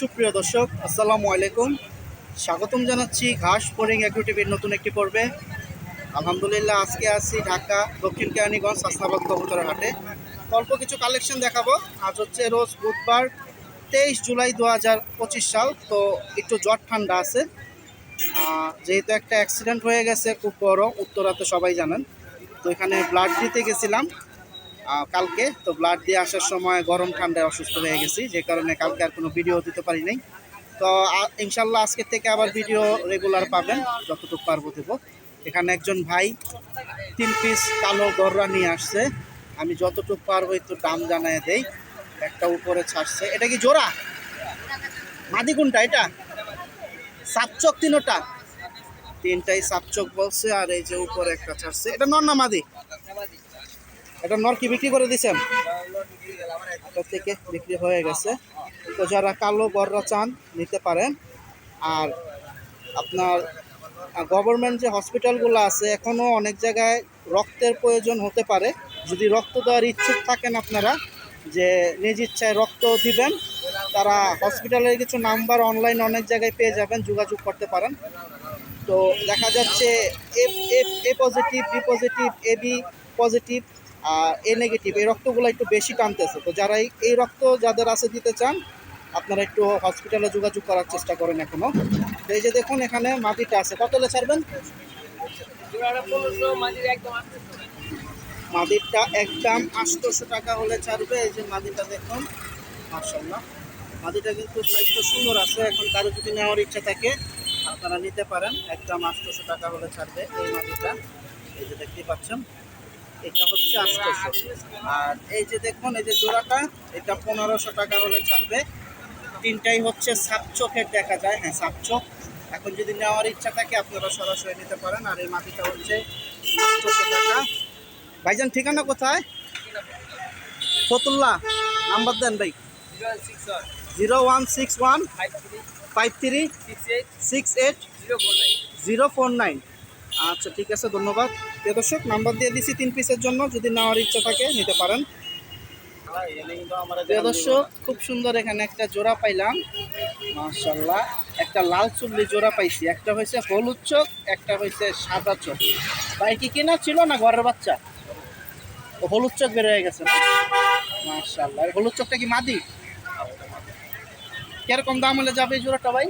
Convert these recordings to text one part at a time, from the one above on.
সুপ্রিয় দর্শক, আসসালামু আলাইকুম। স্বাগতম জানাচ্ছি ঘাস ফোরিং টিভির নতুন একটি পর্বে। আলহামদুলিল্লাহ, আজকে আছি ঢাকা দক্ষিণ কেরানীগঞ্জ সাস্তাবাদ কবুতরের হাটে। অল্প কিছু কালেকশন দেখাবো। আজ হচ্ছে রোজ বুধবার, তেইশ জুলাই দু হাজার পঁচিশ সাল, তো একটু জ্বর ঠান্ডা আছে। যেহেতু একটা অ্যাক্সিডেন্ট হয়ে গেছে, খুব বড়, উত্তরাতে সবাই জানেন। তো এখানে ব্লাড দিতে গেছিলাম। কালকে। তো ব্লাড দিয়ে আসার সময় গরম ঠান্ডায় অসুস্থ হয়ে গেছি, যে কারণে কালকে আর কোনো ভিডিও দিতে পারি নাই। তো ইনশাল্লাহ আজকে থেকে আবার ভিডিও রেগুলার পাবেন, যতটুকু পারব দেবো। এখানে একজন ভাই তিন পিস কালো গররা নিয়ে আসছে। আমি যতটুকু পারব একটু দাম জানায় দেই। একটা উপরে ছাড়ছে। এটা কি জোড়া? মাদি কোনটা এটা? সাতচক তিনোটা। তিনটাই সাতচক বলছে, আর এই যে উপরে একটা ছাড়ছে। এটা নর না মাদি? এটা নর কি বিক্রি করে দিছেন? এটা থেকে বিক্রি হয়ে গেছে। তো যারা কালো বররা চান, নিতে পারেন। আর আপনার গভর্নমেন্ট যে হসপিটালগুলো আছে এখনও অনেক জায়গায় রক্তের প্রয়োজন হতে পারে। যদি রক্ত দেওয়ার ইচ্ছুক থাকেন আপনারা, যে নিজ ইচ্ছায় রক্ত দিবেন, তারা হসপিটালের কিছু নাম্বার অনলাইন অনেক জায়গায় পেয়ে যাবেন, যোগাযোগ করতে পারেন। তো দেখা যাচ্ছে A positive B positive A B positive A negative এই রক্তগুলো একটু বেশি টানতেছে। তো যারা এই- রক্ত যাদের আছে দিতে চান, আপনারা একটু হসপিটালে যোগাযোগ করার চেষ্টা করেন এখনও। তো এই যে দেখুন, এখানে মাটিটা আছে। কত হলে ছাড়বেন? মাদিরটা একদম আটশোশো টাকা হলে ছাড়বে। এই যে মাদিটা দেখুন মার্শাল্লাহ মাদিটা কিন্তু সাইজটা সুন্দর আছে। এখন কারও যদি নেওয়ার ইচ্ছা থাকে, আপনারা নিতে পারেন। একদম আটশোশো টাকা হলে ছাড়বে এই মাদিটা এই যে দেখতেই পাচ্ছেন। এটা হচ্ছে আটশোশো আর এই যে দেখুন, এই যে জোড়াটা, এটা পনেরোশো টাকা হলে ছাড়বে। তিনটাই হচ্ছে সাত চোখের দেখা যায়। হ্যাঁ সাত চোখ এখন যদি নেওয়ার ইচ্ছা থাকে, আপনারা সরাসরি নিতে পারেন। আর এই মাটিটা হচ্ছে আটশোশো টাকা ভাইজান, ঠিকানা কোথায়? ফতুল্লাহ নাম্বার দেন ভাই। Zero one six one five three six eight zero four nine. আচ্ছা ঠিক আছে, ধন্যবাদ। প্রিয় দর্শক নাম্বার দিয়ে দিছি তিন পিসের জন্য। যদি নেওয়ার ইচ্ছা থাকে, নিতে পারেন। প্রিয় দর্শক, খুব সুন্দর এখানে একটা জোড়া পাইলাম। মাশাল্লাহ একটা লাল চুল্লি জোড়া পাইছি। একটা হয়েছে হলুদ চোখ, একটা হয়েছে সাদা চোখ। ভাই, কি কিনা ছিল না ঘরের বাচ্চা? ও হলুদ চোখ বের হয়ে গেছে। মাশাল্লাহ এই হলুদ চোখটা কি মাদি? কীরকম দাম হলে যাবে এই জোড়াটা ভাই?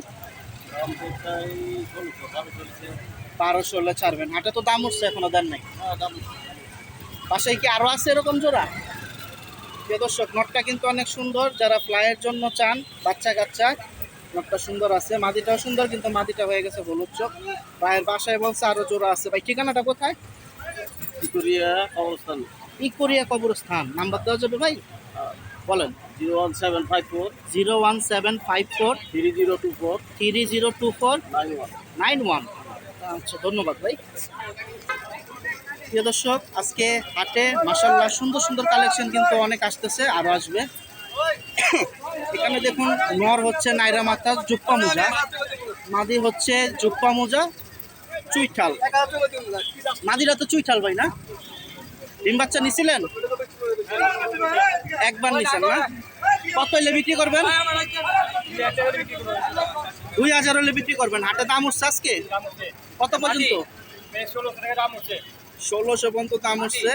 বারোশো হলে ছাড়বেন। হাটে তো দাম উঠছে এখনও দেন নাই। পাশেই কি আরও আছে এরকম জোড়া? প্রিয় দর্শক নটটা কিন্তু অনেক সুন্দর। যারা ফ্লাইয়ের জন্য চান বাচ্চা কাচ্চা নটটা সুন্দর আছে। মাদিটাও সুন্দর কিন্তু মাদিটা হয়ে গেছে হলুদ চোখ। ভাইয়ের বাসায় বলছে আরও জোড়া আছে। ভাই ঠিকানাটা কোথায়? অবস্থান ইকোরিয়া কবরস্থান। নাম্বার দেওয়া যাবে ভাই? বলেন। Zero one seven five four. Zero one seven five four. Three zero two four. Three zero two four. Nine one. Nine one. আচ্ছা ধন্যবাদ ভাই। প্রিয় দর্শক, আজকে হাটে মাসাল্লাহ সুন্দর সুন্দর কালেকশন কিন্তু অনেক আসতেছে আরও আসবে। এখানে দেখুন, নর হচ্ছে নাইরা মাথা, জুপ্পা মোজা। মাদি হচ্ছে জুপ্পা মোজা, চুইঠাল। মাদিরা তো চুইঠাল ভাই না? ডিম বাচ্চা নিছিলেন? একবার নিছেন না? কত হলে বিক্রি করবেন? দুই হাজার হলে বিক্রি করবেন। হাটে দাম উঠছে আজকে? কত পর্যন্ত? ষোলোশো পর্যন্ত দাম উঠছে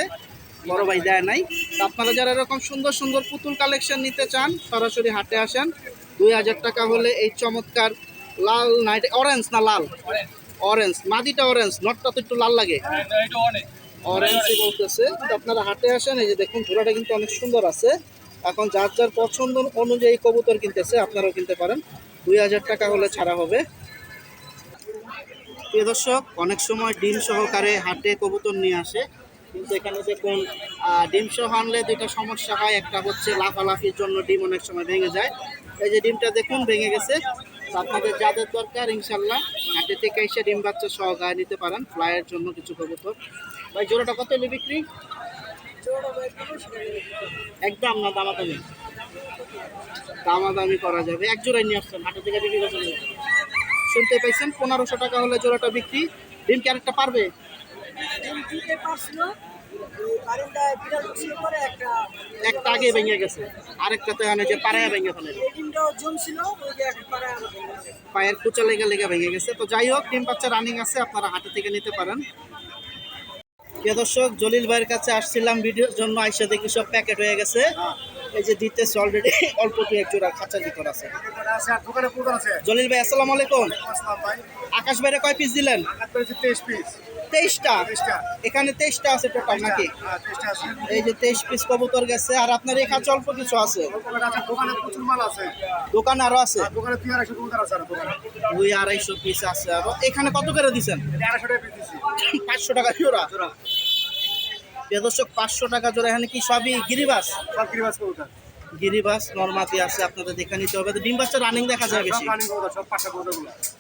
বড় ভাই দেয় নাই। তো আপনারা যারা এরকম সুন্দর সুন্দর পুতুল কালেকশন নিতে চান সরাসরি হাটে আসেন। দুই হাজার টাকা হলে এই চমৎকার লাল নাইট অরেঞ্জ না লাল? অরেঞ্জ মাদিটা অরেঞ্জ নটটা তো একটু লাল লাগে। অরেঞ্জই বলতেছে। আপনারা হাটে আসেন এই যে দেখুন ঘোড়াটা কিন্তু অনেক সুন্দর আছে। এখন যার যার পছন্দ অনুযায়ী কবুতর কিনতেছে আপনারাও কিনতে পারেন। দুই হাজার টাকা হলে ছাড়া হবে। প্রিয় দর্শক অনেক সময় ডিম সহকারে হাটে কবুতর নিয়ে আসে। কিন্তু এখানে দেখুন ডিম সহ আনলে দুইটা সমস্যা হয়। একটা হচ্ছে লাফালাফির জন্য ডিম অনেক সময় ভেঙে যায়। এই যে ডিমটা দেখুন ভেঙে গেছে। আপনাদের যাদের দরকার ইনশাল্লাহ হাটে থেকে এসে ডিম বাচ্চা সহ গায়ে নিতে পারেন ফ্লাইয়ের জন্য কিছু কবুতর। ভাই জোড়াটা কত হলে বিক্রি একদম না দামাদামি? দামাদামি করা যাবে। এক জোড়ায় নিয়ে আসছেন হাটে থেকে বিক্রি করছেন। শুনতে পাইছেন পনেরোশো টাকা হলে জোড়াটা বিক্রি। ডিম ক্যারেটটা পারবে? একটা আগে ভেঙে গেছে আরেকটা তো এখানে যে পাড়ায় ভেঙে ফেলে। পায়ের কুচা লেগে লেগে ভেঙে গেছে। তো যাই হোক ডিম বাচ্চা রানিং আছে আপনারা হাটে থেকে নিতে পারেন। প্রিয় দর্শক জলিল ভাইয়ের কাছে আসছিলাম ভিডিওর জন্য আইসা দেখি সব প্যাকেট হয়ে গেছে। এই যে দিতেছে অলরেডি অল্প দু এক জোড়া খাঁচার ভিতর আছে। জলিল ভাই আসসালামু আলাইকুম। আকাশ বাইরে কয় পিস দিলেন? তেইশ পিস তেইশটা? এখানে তেইশটা আছে টোটাল নাকি? এই যে তেইশ পিস কবুতর গেছে আর আপনার এই খাঁচা অল্প কিছু আছে? দোকানে আরও আছে? দোকানে দুই আড়াইশো পিস আছে আরও। এখানে কত করে দিছেন? এটা আড়াইশো টাকা পিস দিচ্ছি পাঁচশো টাকা জোড়া? প্রিয় দর্শক পাঁচশো টাকা জোড়া এখানে কি সবই গিরিবাস? সব কিরিবাস কবুতর। গিরিবাস নর্মাতি আছে আপনাদের দেখে নিতে হবে। ডিম বাচ্চা রানিং দেখা যায় বেশি?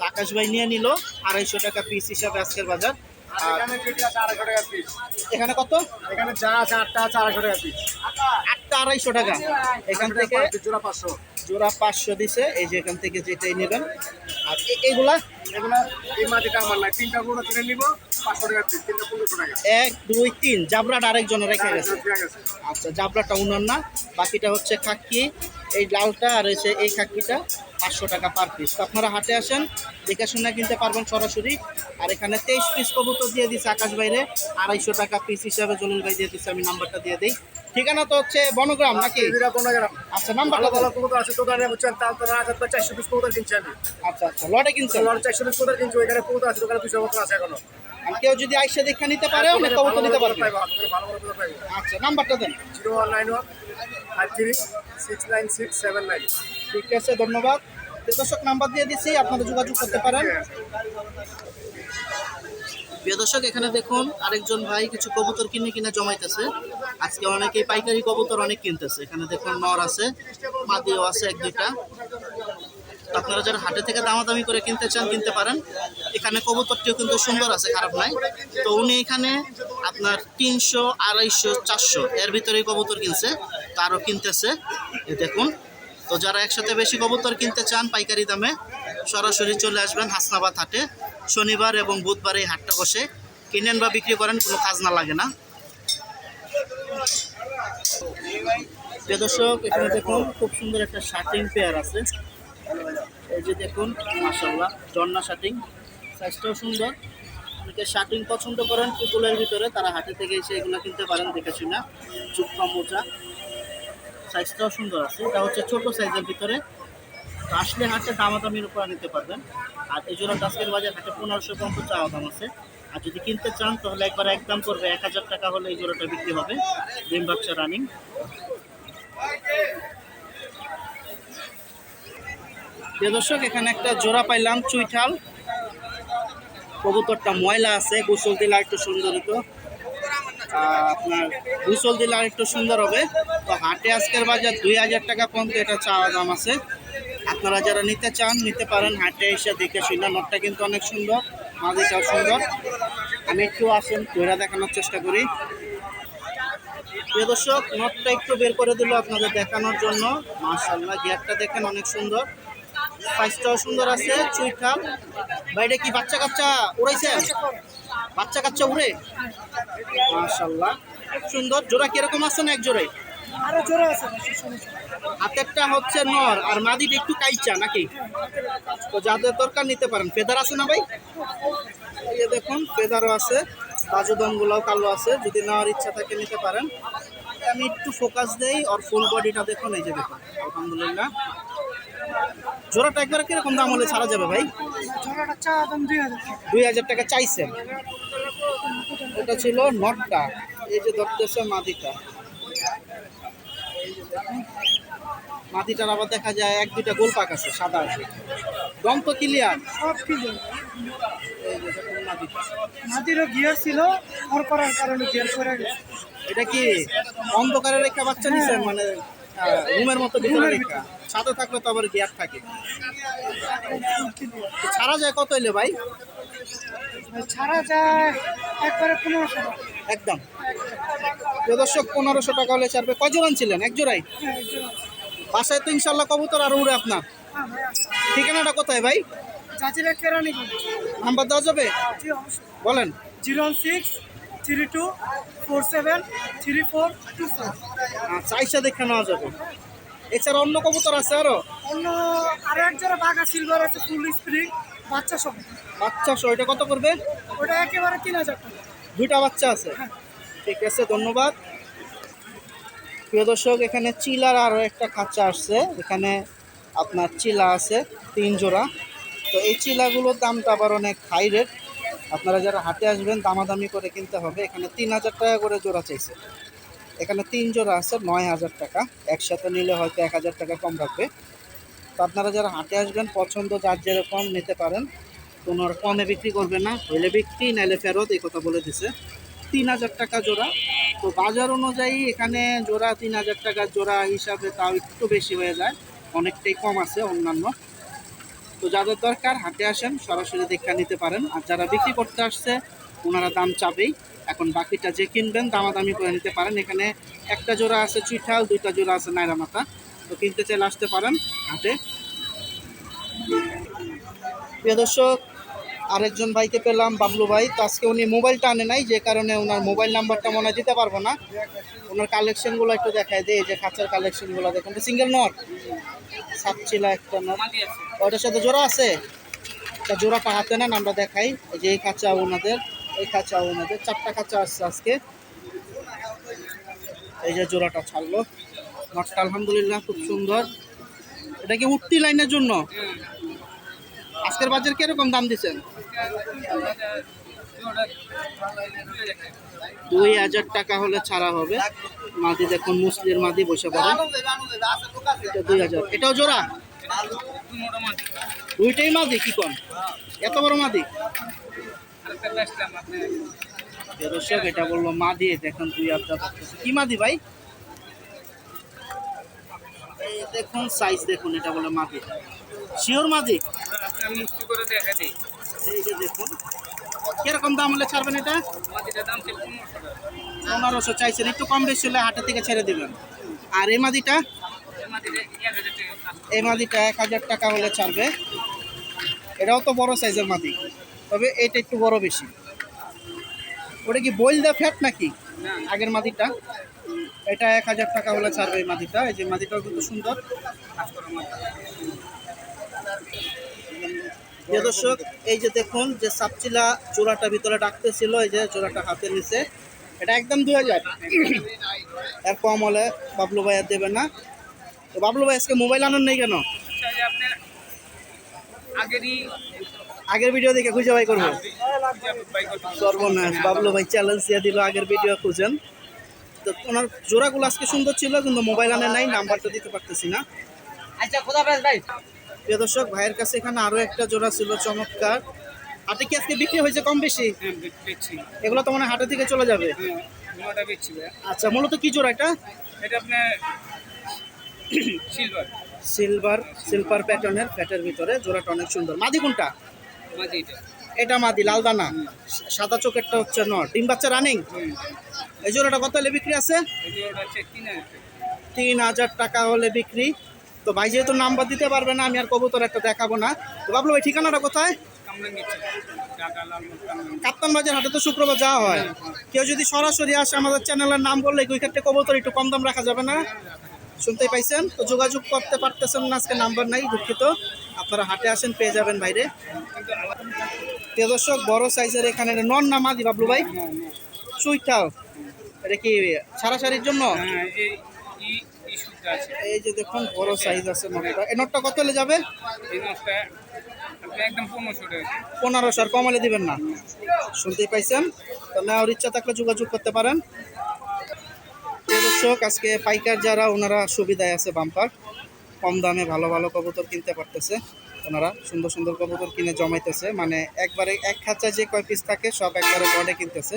আকাশ ভাই নিয়ে নিল আড়াইশো টাকা পিস হিসাবে আজকের বাজার। এখানে কত? এখানে যা আছে আটটা আছে আড়াইশো টাকা পিস আটটা আড়াইশো টাকা। এখান থেকে জোড়া পাঁচশো। জোড়া পাঁচশো দিছে এই যে এখান থেকে যেটাই নেবেন। আর এগুলা এগুলো এই মাটিটা আমার নাই। তিনটা কবুতর কিনে নিবো পাঁচশো টাকা পিস তিনটা পনেরোশো টাকা। এক দুই তিন জাবরাটা আরেকজনে রেখে গেছে। আচ্ছা জাবরাটা উনার না বাকিটা হচ্ছে খাক্কি এই লালটা আর হচ্ছে এই খাক্কিটা পাঁচশো টাকা পার পিস তো আপনারা হাটে আসেন দেখে শুনে কিনতে পারবেন সরাসরি। আর এখানে তেইশ পিস কবুতর দিয়ে দিচ্ছে আকাশ বাইরে আড়াইশো টাকা পিস হিসাবে জলিল ভাই দিয়ে দিচ্ছে আমি নাম্বারটা দিয়ে দিই। ঠিকানা তো হচ্ছে বনগ্রাম নাকি? আচ্ছা ভালো নাম্বারটা ভালো কবুতর আছে দোকানে বুঝছেন তার তো চারশো পিস কবুতর কিনছি আমি। আচ্ছা আচ্ছা লটে চারশো পিস কবুতর কিনছি ওইখানে কবুতর আছে দোকানে দুশো কবুতর আছে এখনও। আর কেউ যদি আইসা দেখে নিতে পারে অনেক কবুতর নিতে পারবে। আচ্ছা নাম্বারটা দেন। Zero one nine one five three six nine six seven nine. ঠিক আছে ধন্যবাদ। দর্শক নাম্বার দিয়ে দিচ্ছি আপনারা যোগাযোগ করতে পারেন। প্রিয় এখানে দেখুন আরেকজন ভাই কিছু কবুতর কিনে কিনে জমাইতেছে। আজকে অনেকেই পাইকারি কবুতর অনেক কিনতেছে। এখানে দেখুন নর আছে মাদিও আছে এক দুইটা। আপনারা যারা হাটে থেকে দামাদামি করে কিনতে চান, কিনতে পারেন। এখানে কবুতরটিও কিন্তু সুন্দর আছে, খারাপ নাই। তো উনি এখানে আপনার তিনশো, আড়াইশো, চারশো এর ভিতরেই কবুতর কিনছে তারও কিনতেছে। দেখুন, তো যারা একসাথে বেশি কবুতর কিনতে চান পাইকারি দামে, সরাসরি চলে আসবেন হাসনাবাদ হাটে। শনিবার এবং বুধবার এই হাটটা বসে। কিনেন বা বিক্রি করেন, কোনো কাজ না লাগে না। দর্শক, এখানে দেখুন, খুব সুন্দর একটা শার্টিং পেয়ার আছে। এই যে দেখুন মাসাল্লাহ জন্না শার্টিং সাইজটাও সুন্দর। অনেকে শার্টিং পছন্দ করেন পুতুলের ভিতরে, তারা হাটে থেকে এসে এগুলো কিনতে পারেন দেখে শুনে চুপকা মোজা। সাইজটাও সুন্দর আছে। এটা হচ্ছে ছোট সাইজের ভিতরে। আসলে হাটে দামাদামির উপর নিতে পারবেন। আর এই জন্য আজকের বাজার হাটে পনেরোশো পর্যন্ত চাওয়া দাম আছে। আর যদি কিনতে চান, তাহলে একবার একদম করবে এক হাজার টাকা হলে এই জোড়াটা বিক্রি হবে। ডিম বাচ্চা রানিং দর্শক, এখানে একটা জোড়া পাইলাম, চুইঠাল। কবুতরটা ময়লা আছে, গোসল দিলে একটু সুন্দর হতো আপনার গোসল দিলে আর একটু সুন্দর হবে। তো হাটে আজকের বাজার দুই হাজার টাকা পর্যন্ত এটা চাওয়া দাম আছে। আপনারা যারা নিতে চান, নিতে পারেন, হাটে এসে দেখে শুনে। নোটটা কিন্তু অনেক সুন্দর, মাদিটাও সুন্দর। আমি একটু আসেন ধরে দেখানোর চেষ্টা করি। প্রিয় দর্শক, নোটটা একটু বের করে দিল আপনাদের দেখানোর জন্য। মাশাল্লাহ গিয়ারটা দেখেন অনেক সুন্দর। সাইজটাও সুন্দর আছে, চুইঠাল। বাইরে কি বাচ্চা কাচ্চা উড়াইছে বাচ্চা কাচ্চা উড়ে? মাশাল্লাহ খুব সুন্দর। জোড়া কীরকম আছে না এক জোড়াই আরও জোরে আছে। হাতেরটা হচ্ছে নর আর মাদিটা একটু কাইচা নাকি? তো যাদের দরকার নিতে পারেন। ফেদার আছে না ভাই? এই দেখুন ফেদারও আছে বাজুদমগুলোও কালো আছে। যদি নেওয়ার ইচ্ছা থাকে নিতে পারেন। আমি একটু ফোকাস দেই আর ফুল বডিটা দেখুন এই যে দেখুন। আলহামদুলিল্লাহ। জোড়াটা একবার কীরকম দাম হলে ছাড়া যাবে ভাই? হাজার টাকা। দুই হাজার টাকা চাইছেন। এটা ছিল নটটা এই যে ধরতেছে মাদিটা। মাদিটার আবার দেখা যায় এক দুইটা গোল পাক আছে সাদা আছে দম তো ক্লিয়ার সব মাদিটা মাটিরও গিয়ার ছিল ওর করার কারণে গিয়ার করে গেছে। এটা কি অন্ধকারে রেখা বাচ্চা নিছেন মানে রুমের মতো ভিতরে রেখা। সাথে থাকলে তো আবার গিয়ার থাকে। ছাড়া যায় কত এলে ভাই? ছাড়া যায় একবারে পনেরোশো একদম। দর্শক পনেরোশো টাকা হলে ছাড়বে কয় জোড়ান ছিলেন এক জোড়াই। বাসায় তো ইনশাল্লাহ কবুতর আর উড়ে আপনার। ঠিকানাটা কোথায় ভাই? চাচিরা কেরানি নাম্বার দেওয়া যাবে? বলেন। Zero one six three two four seven three four two four আচ্ছা আইসা দেখে নেওয়া যাবে। এছাড়া অন্য কবুতর আছে আরও? অন্য আরও এক জোড়া বাঘা সিলভার আছে ফুল স্প্রিং বাচ্চা সব বাচ্চা সহ এটা কত করবে? ওটা একেবারে তিন হাজার টাকা। দুইটা বাচ্চা আছে? হ্যাঁ। ঠিক আছে, ধন্যবাদ। প্রিয় দর্শক, এখানে চিলার আরও একটা খাঁচা আসছে। এখানে আপনার চিলা আছে, তিন জোড়া। তো এই চিলাগুলোর দামটা আবার অনেক হাই রেট আপনারা যারা হাটে আসবেন, দামাদামি করে কিনতে হবে। এখানে তিন হাজার টাকা করে জোড়া চাইছে। এখানে তিন জোড়া আছে, নয় হাজার টাকা। একসাথে নিলে হয়তো এক হাজার টাকা কম রাখবে। তো আপনারা যারা হাটে আসবেন, পছন্দ যার যেরকম নিতে পারেন, কোনো কমে বিক্রি করবে না। হইলে বিক্রি, নাইলে ফেরত, এই কথা বলে দিছে। তিন হাজার টাকা জোড়া। তো বাজার অনুযায়ী এখানে জোড়া তিন হাজার টাকা জোড়া হিসাবে তাও একটু বেশি হয়ে যায়। অনেকটাই কম আছে অন্যান্য। তো যাদের দরকার হাতে আসেন, সরাসরি দেখা নিতে পারেন। আর যারা বিক্রি করতে আসছে, ওনারা দাম চাবেই। এখন বাকিটা যে কিনবেন, দামাদামি করে নিতে পারেন। এখানে একটা জোড়া আছে চুইঠাল, দুইটা জোড়া আছে নাইরা মাথা তো কিনতে চাইলে আসতে পারেন হাতে প্রিয় দর্শক আরেকজন ভাইকে পেলাম, বাবলু ভাই। তো আজকে উনি মোবাইলটা আনে নাই, যে কারণে ওনার মোবাইল নাম্বারটা মনে দিতে পারব না। ওনার কালেকশনগুলো একটু দেখায় দেয় এই যে খাঁচার কালেকশনগুলো দেখুন সিঙ্গেল নট সাতচিলা একটা নট ওটার সাথে জোড়া আছে? তা জোড়াটা হাতে নেন, আমরা দেখাই। যে এই খাঁচা ওনাদের, এই খাঁচা ওনাদের। চারটা খাঁচা আসছে আজকে। এই যে জোড়াটা ছাড়লো। নটটা আলহামদুলিল্লাহ খুব সুন্দর। এটা কি উঠতি লাইনের জন্য? আজকের বাজার কীরকম দাম দিচ্ছেন? দুই হাজার টাকা হলে ছাড়া হবে। মাদি দেখুন মুসলির মাদি বসে পড়ে। দুই হাজার। এটাও জোড়া? দুইটাই মাদি, কি কন? এত বড় মাদি? এটা বলল মাদি দেখুন দুই হাজার কি মাদি ভাই? দেখুন সাইজ দেখুন, এটা বলে মাদি। শিওর মাদি? কীরকম দাম হলে ছাড়বেন এটা? পনেরোশো চাইছেন, একটু কম বেশি হলে হাটের থেকে ছেড়ে দেবেন। আর এই মাদিটা? এই মাদিটা এক হাজার টাকা হলে ছাড়বে। এটাও তো বড় সাইজের মাদি, তবে এটা একটু বড় বেশি। ওটা কি বইল দা ফ্যাট নাকি? আগের মাদিটা। এটা এক হাজার টাকা হলে ছাড়বে এই মাদিটা, এই যে মাদিটাও কিন্তু সুন্দর। দর্শক, এই যে দেখুন যে সাপচিলা চূড়াটা ভিতরে ডাকতেছিল, এই যে চূড়াটা হাতে নিছে এটা একদম দু হাজার। এর কম হলে বাবলু ভাই আর দেবে না। তো বাবলু ভাই, আজকে মোবাইল আনার নেই কেন? আগের ভিডিও দেখে খুঁজে ভাই করব। সর্বনাশ, বাবলু ভাই চ্যালেঞ্জ দিয়ে দিল, আগের ভিডিও খুঁজেন। তো ওনার জোড়াগুলো আজকে সুন্দর ছিল, কিন্তু মোবাইল আনে নাই, নাম্বারটা দিতে পারতেছি না। আচ্ছা খোদা ভাই। প্রিয় দর্শক ভাইয়ের কাছে এখানে আরও একটা জোড়া ছিল চমৎকার। হাটে কি আজকে বিক্রি হয়েছে কম বেশি? এগুলো তো মানে হাটে থেকে চলে যাবে। আচ্ছা মূলত কি জোড়া এটা? এটা আপনার সিলভার সিলভার সিলভার প্যাটার্নের ফ্যাটের ভিতরে জোড়াটা অনেক সুন্দর। মাদি কোনটা? এটা। মাদি লাল দানা। সাদা চোখেরটা হচ্ছে নর। ডিম বাচ্চা রানিং এই জোড়াটা কত হলে বিক্রি আছে। তিন হাজার টাকা হলে বিক্রি। তো ভাই যেহেতু নাম্বার দিতে পারবে না আমি আর কবুতর একটা দেখাবো না। তো ভাবলো ভাই ঠিকানাটা কোথায়। কাপ্তান বাজার হাটে তো শুক্রবার যাওয়া হয়। কেউ যদি সরাসরি আসে আমাদের চ্যানেলের নাম বললে ক্ষেত্রে কবুতর একটু কম দাম রাখা যাবে না। শুনতেই পাইছেন? তো যোগাযোগ করতে পারতেছেন না আজকে নাম্বার নাই দুঃখিত। আপনারা হাটে আসেন পেয়ে যাবেন বাইরে। প্রিয় দর্শক বড় সাইজের এখানে নন না মাদি বাবলু ভাই। সুইটাও এটা কি সারা সারির জন্য? হ্যাঁ, এই যে দেখুন বড় সাইজ আছে নটটা এই নটটা কত হলে যাবে? পনেরোশো আর কমালে দিবেন না। শুনতেই পাইছেন? তো নেওয়ার ইচ্ছা থাকলে যোগাযোগ করতে পারেন। দর্শক আজকে পাইকার যারা ওনারা সুবিধায় আছে বাম্পার। কম দামে ভালো ভালো কবুতর কিনতে পারতেছে। ওনারা সুন্দর সুন্দর কবুতর কিনে জমাইতেছে। মানে একবারে এক খাঁচা যে কয় পিস থাকে সব একবারে বডে কিনতেছে।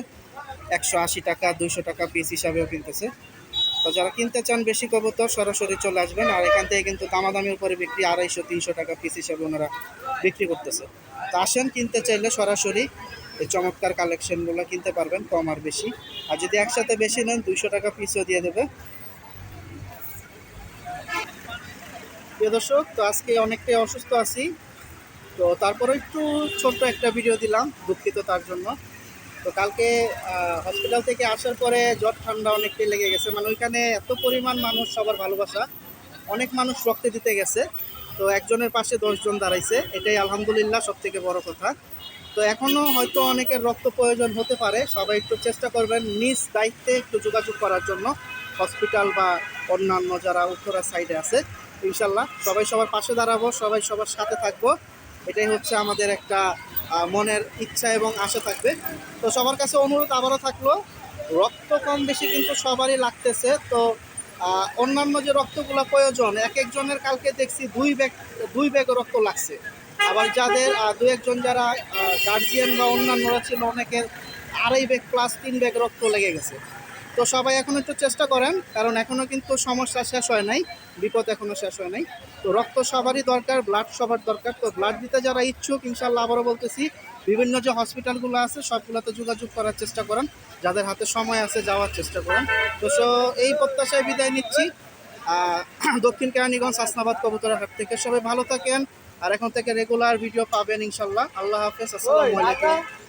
একশো আশি টাকা দুইশো টাকা পিস হিসাবেও কিনতেছে। তো যারা কিনতে চান বেশি কবুতর, সরাসরি চলে আসবেন। আর এখান থেকে কিন্তু দামাদামির উপরে বিক্রি আড়াইশো, তিনশো টাকা পিস হিসাবে ওনারা বিক্রি করতেছে। তো আসেন, কিনতে চাইলে সরাসরি এই চমৎকার কালেকশনগুলো কিনতে পারবেন, কম আর বেশি। আর যদি একসাথে বেশি নেন, দুইশো টাকা পিসও দিয়ে দেবে। প্রিয় দর্শক, তো আজকে অনেকটাই অসুস্থ আছি। তো তারপরে একটু ছোট্ট একটা ভিডিও দিলাম, দুঃখিত তার জন্য। তো কালকে হসপিটাল থেকে আসার পরে জ্বর, ঠান্ডা অনেকটাই লেগে গেছে। মানে ওইখানে এত পরিমাণ মানুষ সবার ভালোবাসা। অনেক মানুষ রক্তে দিতে গেছে। তো একজনের পাশে দশজন দাঁড়াইছে। এটাই আলহামদুলিল্লাহ সব থেকে বড় কথা। তো এখনও হয়তো অনেকের রক্ত প্রয়োজন হতে পারে। সবাই একটু চেষ্টা করবেন নিজ দায়িত্বে একটু যোগাযোগ করার জন্য। হসপিটাল বা অন্যান্য যারা উত্তরা সাইডে আছে, ইনশাল্লাহ সবাই সবার পাশে দাঁড়াবো, সবাই সবার সাথে থাকব। এটাই হচ্ছে আমাদের একটা মনের ইচ্ছা এবং আশা থাকবে। তো সবার কাছে অনুরোধ আবারও থাকল, রক্ত কম বেশি কিন্তু সবারই লাগতেছে। তো অন্যান্য যে রক্তগুলো প্রয়োজন, এক একজনের কালকে দেখছি দুই ব্যাগ দুই ব্যাগ রক্ত লাগছে। আবার যাদের দু একজন যারা গার্জিয়ান বা অন্যান্যরা ছিল, অনেকের আড়াই ব্যাগ প্লাস তিন ব্যাগ রক্ত লেগে গেছে। তো সবাই এখন একটু চেষ্টা করেন, কারণ এখনও কিন্তু সমস্যা শেষ হয় নাই, বিপদ এখনও শেষ হয় নাই। তো রক্ত সবারই দরকার ব্লাড সবার দরকার, তো ব্লাড দিতে যারা ইচ্ছুক ইনশাল্লাহ আবারও বলতেছি, বিভিন্ন যে হসপিটালগুলো আছে, সবগুলোতে যোগাযোগ করার চেষ্টা করেন, যাদের হাতে সময় আছে যাওয়ার চেষ্টা করেন। তো সো, এই প্রত্যাশায় বিদায় নিচ্ছি। দক্ষিণ কেরানীগঞ্জ হাসনাবাদ কবুতরের হাট থেকে সবাই ভালো থাকেন, আর এখন থেকে রেগুলার ভিডিও পাবেন ইনশাল্লাহ আল্লাহ হাফেজ, আসসালামু আলাইকুম।